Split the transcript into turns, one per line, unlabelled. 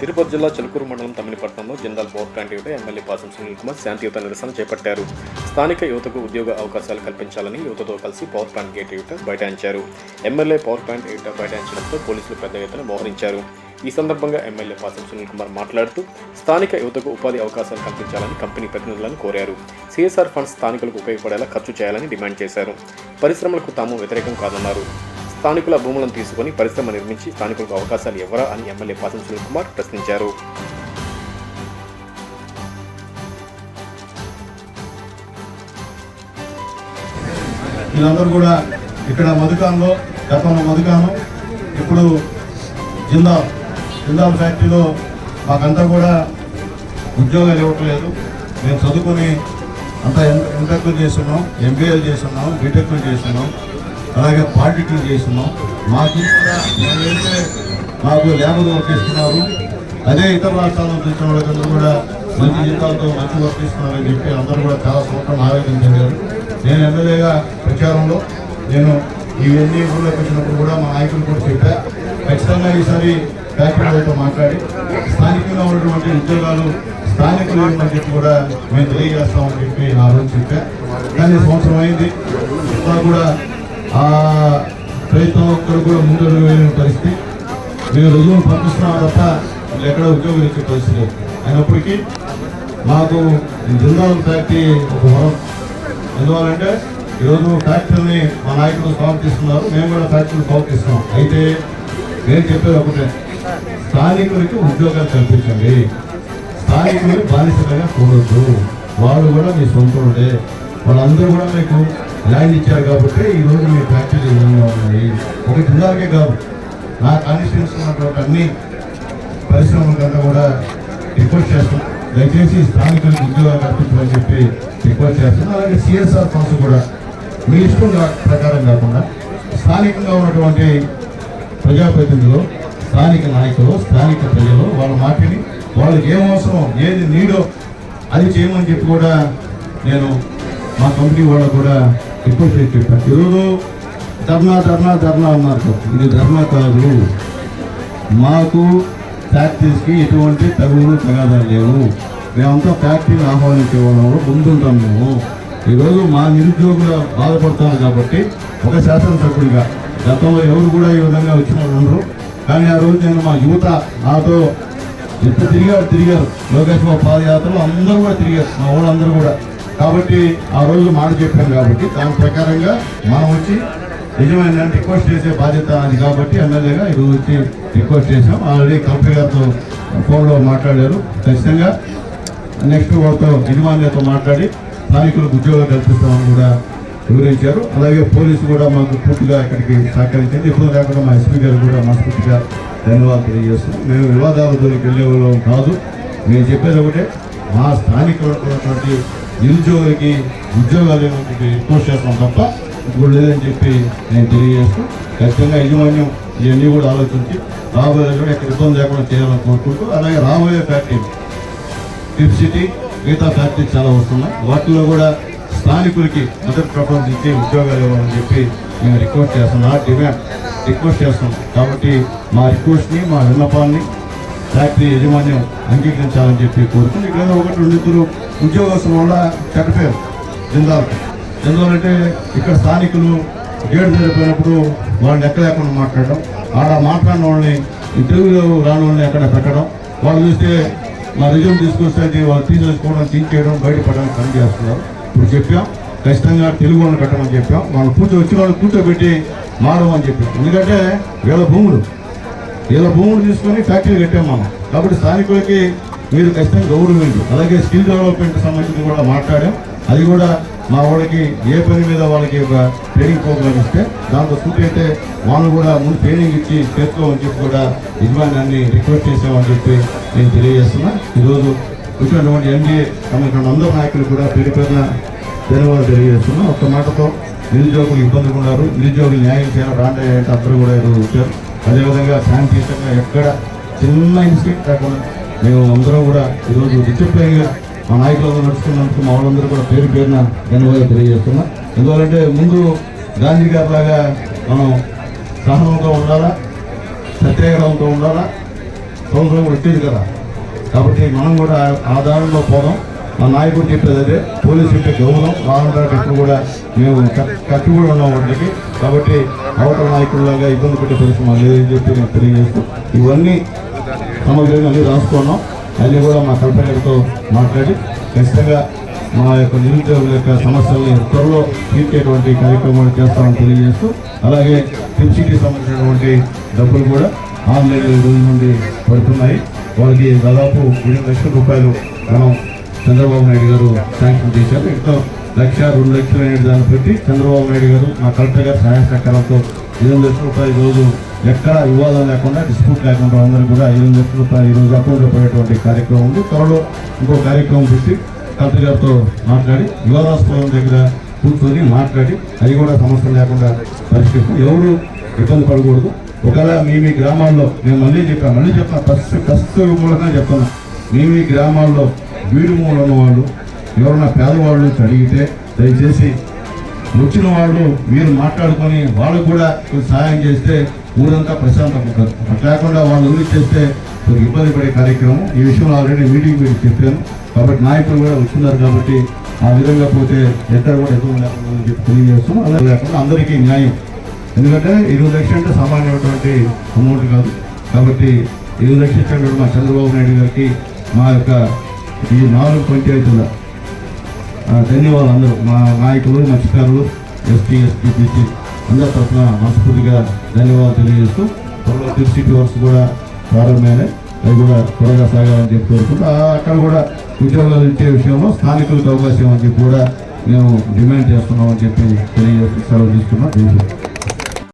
తిరుపతి జిల్లా చిలుకూరు మండలం తమ్మినిపట్నంలో జిందాల్ పవర్ ప్లాంట్ యువత ఎమ్మెల్యే పాసం సునీల్ కుమార్ శాంతియుత నిరసన చేపట్టారు. స్థానిక యువతకు ఉద్యోగ అవకాశాలు కల్పించాలని యువతతో కలిసి పవర్ ప్లాంట్ గేట్ యువత బైఠాయించారు. ఎమ్మెల్యే పవర్ ప్లాంట్ యువత బైఠాయించడంతో పోలీసులు పెద్ద ఎత్తున మోహరించారు. ఈ సందర్భంగా ఎమ్మెల్యే పాసం సునీల్ కుమార్ మాట్లాడుతూ స్థానిక యువతకు ఉపాధి అవకాశాలు కల్పించాలని కంపెనీ ప్రతినిధులను కోరారు. సిఎస్ఆర్ ఫండ్స్ స్థానికులకు ఉపయోగపడేలా ఖర్చు చేయాలని డిమాండ్ చేశారు. పరిశ్రమలకు తాము వ్యతిరేకం కాదన్నారు. స్థానికుల భూములను తీసుకొని పరిశ్రమ నిర్మించి స్థానికులకు అవకాశాలు ఎవరా అని ఎమ్మెల్యే పాసం సునీల్ కుమార్ ప్రశ్నించారు.
వీళ్ళందరూ కూడా ఇక్కడ మధుకాన్లో గతంలో మధుకాను ఇప్పుడు జిందాల్ జిందాల్ ఫ్యాక్టరీలో మాకంతా కూడా ఉద్యోగాలు ఇవ్వట్లేదు. మేము చదువుకొని అంతా ఎంటెక్లు చేస్తున్నాం ఎంబీఏలు చేస్తున్నాం బీటెక్లు చేస్తున్నాం. అలాగే పాలిటెక్నిక్ చేస్తున్నాం. మాకు మాకు లేబర్ వర్క్ ఇస్తున్నారు. అదే ఇతర రాష్ట్రాల్లో చూసిన వాళ్ళకందరూ కూడా మంచి జీతాలతో మంచి వర్క్ ఇస్తున్నారని చెప్పి అందరూ కూడా చాలా సంవత్సరం ఆవేదన చెందారు. నేను ఎమ్మెల్యేగా ప్రచారంలో నేను ఇవన్నీ ఊళ్ళోకి వచ్చినప్పుడు కూడా మా నాయకులు కూడా చెప్పా. ఖచ్చితంగా ఈసారి ప్యాకెట్లతో మాట్లాడి స్థానికంగా ఉన్నటువంటి ఉద్యోగాలు స్థానికులు అని చెప్పి కూడా మేము తెలియజేస్తామని చెప్పి ఆ రోజు చెప్పా. కానీ సంవత్సరం అయింది. కూడా ఆ ప్రయత్నం ఒక్కరు కూడా ముందు వేయని పరిస్థితి. మేము రుజువులు పంపిస్తున్నాం తప్ప వీళ్ళు ఎక్కడ ఉద్యోగం ఇచ్చే పరిస్థితి లేదు. అయినప్పటికీ మాకు ఈ జిందాల్ ఫ్యాక్టరీ ఒక వరం. ఎందువల్లంటే ఈరోజు ఫ్యాక్టరీని మా నాయకులు స్వాగతిస్తున్నారు మేము కూడా ఫ్యాక్టరీని స్వాగతిస్తున్నాం అయితే నేను చెప్పేది ఒకటే. స్థానికులకి ఉద్యోగాలు కల్పించండి. స్థానికులు బానిసలుగా చూడొద్దు. వాళ్ళు కూడా మీ సొంతండే వాళ్ళందరూ కూడా మీకు ల్యాండ్ ఇచ్చారు కాబట్టి ఈ రోజు మీ ఫ్యాక్టరీ విధంగా ఉన్నాయి ఒక జిల్లాకే కాదు. నా కాన్స్టిట్యూన్స్ ఉన్నటువంటి అన్ని పరిశ్రమలకంతా కూడా రిక్వెస్ట్ చేస్తాం. దయచేసి స్థానికులకు ఉద్యోగాలు కల్పించమని చెప్పి రిక్వెస్ట్ చేస్తున్నాం అలాగే సిఎస్ఆర్ ఫండ్స్ కూడా మీ ఇష్టం ప్రకారం కాకుండా స్థానికంగా ఉన్నటువంటి ప్రజాప్రతినిధులు స్థానిక నాయకులు స్థానిక ప్రజలు వాళ్ళ మాటని వాళ్ళకి ఏం అవసరం ఏది నీడో అది చేయమని చెప్పి కూడా నేను మా కంపెనీ వాళ్ళు కూడా రిక్వెస్ట్ చేసి చెప్పాను ఈరోజు ధర్నా ధర్నా ధర్నా అన్నారు ఇది ధర్నా కాదు. మాకు ఫ్యాక్టరీస్కి ఎటువంటి తగులు తగాదాలు లేవు. మేమంతా ఫ్యాక్టరీని ఆహ్వానించే వాళ్ళంలో ముందుంటాం మేము. ఈరోజు మా నిరుద్యోగులు బాధపడుతున్నారు కాబట్టి ఒక శాసనసభ్యుడిగా గతంలో ఎవరు కూడా ఈ విధంగా వచ్చిన వాళ్ళు ఉండరు. కానీ ఆ రోజు నేను మా యువత నాతో ఎంత తిరిగారు తిరిగారు. లోకేష్ బాబు పాదయాత్రలో అందరూ కూడా తిరిగారు. మా వాళ్ళందరూ కూడా. కాబట్టి ఆ రోజు మాట చెప్పాం కాబట్టి దాని ప్రకారంగా మనం వచ్చి నిజమైన రిక్వెస్ట్ చేసే బాధ్యత అది కాబట్టి ఎమ్మెల్యేగా ఈరోజు వచ్చి రిక్వెస్ట్ చేసాం ఆల్రెడీ కలెక్టర్ గారితో ఫోన్లో మాట్లాడారు. ఖచ్చితంగా నెక్స్ట్ వాళ్ళతో యజమాన్యతో మాట్లాడి స్థానికులకు ఉద్యోగాలు కల్పిస్తామని కూడా వివరించారు. అలాగే పోలీసు కూడా మాకు పూర్తిగా ఇక్కడికి సహకరించింది. ఇప్పుడు కాకుండా మా ఎస్పీ గారు కూడా మనస్ఫూర్తిగా ధన్యవాదాలు తెలియజేస్తున్నాం మేము వివాదాల దూరికి వెళ్ళే వాళ్ళం కాదు. మేము చెప్పేది ఒకటే మా స్థానికులతో ఉన్నటువంటి నిరుద్యోగులకి ఉద్యోగాలు ఇవ్వడానికి రిక్వెస్ట్ చేస్తాం తప్ప ఇప్పుడు లేదని చెప్పి నేను తెలియజేస్తూ ఖచ్చితంగా యజమాన్యం ఇవన్నీ కూడా ఆలోచించి రాబోయే కూడా ఎక్కడ ఇబ్బంది లేకుండా చేయాలని కోరుకుంటూ అలాగే రాబోయే ఫ్యాక్టరీ టిప్ సిటీ మిగతా ఫ్యాక్టరీ చాలా వస్తున్నాయి. వాటిలో కూడా స్థానికులకి మొదటి ప్రపంచం ఇచ్చి ఉద్యోగాలు ఇవ్వాలని చెప్పి మేము రిక్వెస్ట్ చేస్తున్నాం ఆ డిమాండ్ రిక్వెస్ట్ చేస్తున్నాం కాబట్టి మా రిక్వెస్ట్ని మా విన్నపాన్ని ఫ్యాక్టరీ యజమాన్యం అంగీకరించాలని చెప్పి కోరుకుని ఇక్కడ ఒకటి రెండు ఇద్దరు ఉద్యోగస్తుల వల్ల చెడ్డపేరు జిందాల్ జిందాల్ అంటే ఇక్కడ స్థానికులు గేటు జరిపోయినప్పుడు వాళ్ళని ఎక్కడ లేకుండా మాట్లాడడం ఆడ మాట్లాడిన వాళ్ళని ఇంటర్వ్యూలో రాని వాళ్ళని ఎక్కడ పెట్టడం వాళ్ళు చూస్తే మా రిజ్యూమ్ తీసుకొస్తే అది వాళ్ళు తీసేసుకోవడం తీసేయడం బయటపడడానికి పని చేస్తున్నారు. ఇప్పుడు చెప్పాం ఖచ్చితంగా తెలుగు వాళ్ళని పెట్టమని చెప్పాం. వాళ్ళు కూర్చో వచ్చిన వాళ్ళు కూర్చోబెట్టి మారమని చెప్పాం. ఎందుకంటే వీళ్ళ భూములు. ఇలా భూములు తీసుకొని ఫ్యాక్టరీ కట్టాం మనం. కాబట్టి స్థానికులకి మీరు ఖచ్చితంగా గౌరవించు అలాగే స్కిల్ డెవలప్మెంట్ సంబంధించి కూడా మాట్లాడాం. అది కూడా మా వాళ్ళకి ఏ పని మీద వాళ్ళకి ఒక ట్రైనింగ్ ప్రోగ్రామ్ ఇస్తే దాంతో సూట్ అయితే వాళ్ళు కూడా ముందు ట్రైనింగ్ ఇచ్చి చేసుకోమని చెప్పి కూడా యజమాన్యాన్ని రిక్వెస్ట్ చేసామని చెప్పి నేను తెలియజేస్తున్నా. ఈరోజు వచ్చినటువంటి ఎన్డీఏ సంబంధించిన అందరు నాయకులు కూడా పేరు పేరున ధన్యవాదాలు తెలియజేస్తున్నాం. ఒక్క మాటతో నిరుద్యోగులు ఇబ్బందులు ఉన్నారు. నిరుద్యోగులు న్యాయం చేయాలి రాండి అంటే అందరూ కూడా ఈరోజు వచ్చారు. అదేవిధంగా శాంతియుతంగా ఎక్కడ చిన్న ఇన్సిడెంట్ కాకుండా మేము అందరం కూడా ఈరోజు డిసిప్లైన్గా మా నాయకులందరూ నడుచుకున్నందుకు మా వాళ్ళందరూ కూడా పేరు పేరున ధన్యవాదాలు తెలియజేస్తున్నాం. ఎందువల్లంటే ముందు గాంధీ గారి లాగా మనం సహనంతో ఉండాలా సత్యాగ్రహంతో ఉండాలా? సంవత్సరం కూడా కదా. కాబట్టి మనం కూడా ఆ దారిలో పోదాం. మా నాయకుడు చెప్పేది అదే పోలీసు చెప్పే గౌరవం రానున్నారు ఎప్పుడు కూడా మేము కట్- కట్టుబడి ఉన్నాం వాటికి. కాబట్టి అవతల నాయకుల్లాగా ఇబ్బంది పెట్టే పరిస్థితి లేదని చెప్పి మేము తెలియజేస్తాం ఇవన్నీ సమగ్రంగా అన్ని రాసుకున్నాం. అన్నీ కూడా మా కల్పనతో మాట్లాడి ఖచ్చితంగా మా యొక్క నిరుద్యోగుల యొక్క సమస్యల్ని త్వరలో తీర్చేటువంటి కార్యక్రమాలు చేస్తామని తెలియజేస్తూ అలాగే సిటీకి సంబంధించినటువంటి డబ్బులు కూడా ఆన్లైన్ ఈ రోజు నుండి పడుతున్నాయి. వాళ్ళకి దాదాపు ఎనిమిది లక్షల రూపాయలు మనం చంద్రబాబు నాయుడు గారు శాంక్షన్ చేశారు. ఇంట్లో లక్ష రెండు లక్షలు అనే దాన్ని పెట్టి చంద్రబాబు నాయుడు గారు మా కలెక్టర్ గారు సహాయ సహకారంతో ఎనిమిది లక్షల రూపాయలు ఈరోజు ఎక్కడ వివాదం లేకుండా డిస్ప్యూట్ లేకుండా అందరూ కూడా ఎనిమిది లక్షల రూపాయలు ఈరోజు అకౌంట్లో పడేటువంటి కార్యక్రమం ఉంది. త్వరలో ఇంకో కార్యక్రమం పెట్టి కలెక్టర్ గారితో మాట్లాడి వివాదాస్పదం దగ్గర కూర్చొని మాట్లాడి అది కూడా సమస్య లేకుండా పరిష్కరిస్తాం. ఎవరు ఇబ్బంది పడకూడదు. ఒకవేళ మీ మీ గ్రామాల్లో నేను మళ్ళీ చెప్పాను మళ్ళీ చెప్తాను ఫస్ట్ ఫస్ట్ మూలంగా చెప్తున్నా మీ మీ గ్రామాల్లో వీడు మూల వాళ్ళు ఎవరన్నా పేదవాళ్ళు నుంచి అడిగితే దయచేసి వచ్చిన వాళ్ళు మీరు మాట్లాడుకొని వాళ్ళకు కూడా సహాయం చేస్తే ఊరంతా ప్రశాంతంగా ఉంటుంది. అట్లా లేకుండా వాళ్ళు వదిలిచ్చేస్తే కొంచెం ఇబ్బంది పడే కార్యక్రమం. ఈ విషయంలో ఆల్రెడీ మీటింగ్ మీరు చెప్పాను. కాబట్టి నాయకులు కూడా వచ్చినారు కాబట్టి ఆ విధంగా పోతే ఎక్కడ కూడా ఇబ్బంది లేకుండా చెప్పి తెలియజేస్తాం అలా లేకుండా అందరికీ న్యాయం. ఎందుకంటే ఇరవై లక్షలు అంటే సామాన్యమైనటువంటి అమౌంట్ కాదు. కాబట్టి ఇరవై లక్షలు మా చంద్రబాబు నాయుడు గారికి మా యొక్క ఈ నాలుగు పంచాయతీల ధన్యవాదాలు అందరూ. మా నాయకులు మత్స్యకారులు ఎస్టీ ఎస్టీ బీసీ అందరి తరఫున మనస్ఫూర్తిగా ధన్యవాదాలు తెలియజేస్తూ త్వరలో తిరుసిటీ వర్క్స్ కూడా ప్రారంభమైనాయి. అవి కూడా త్వరగా సాగాలని చెప్పి కోరుకుంటూ అక్కడ కూడా ఉద్యోగాలు ఇచ్చే విషయంలో స్థానికులకు అవకాశం అని చెప్పి కూడా మేము డిమాండ్ చేస్తున్నామని చెప్పి తెలియజేస్తూ సెలవు తీసుకున్నాం. Thank you.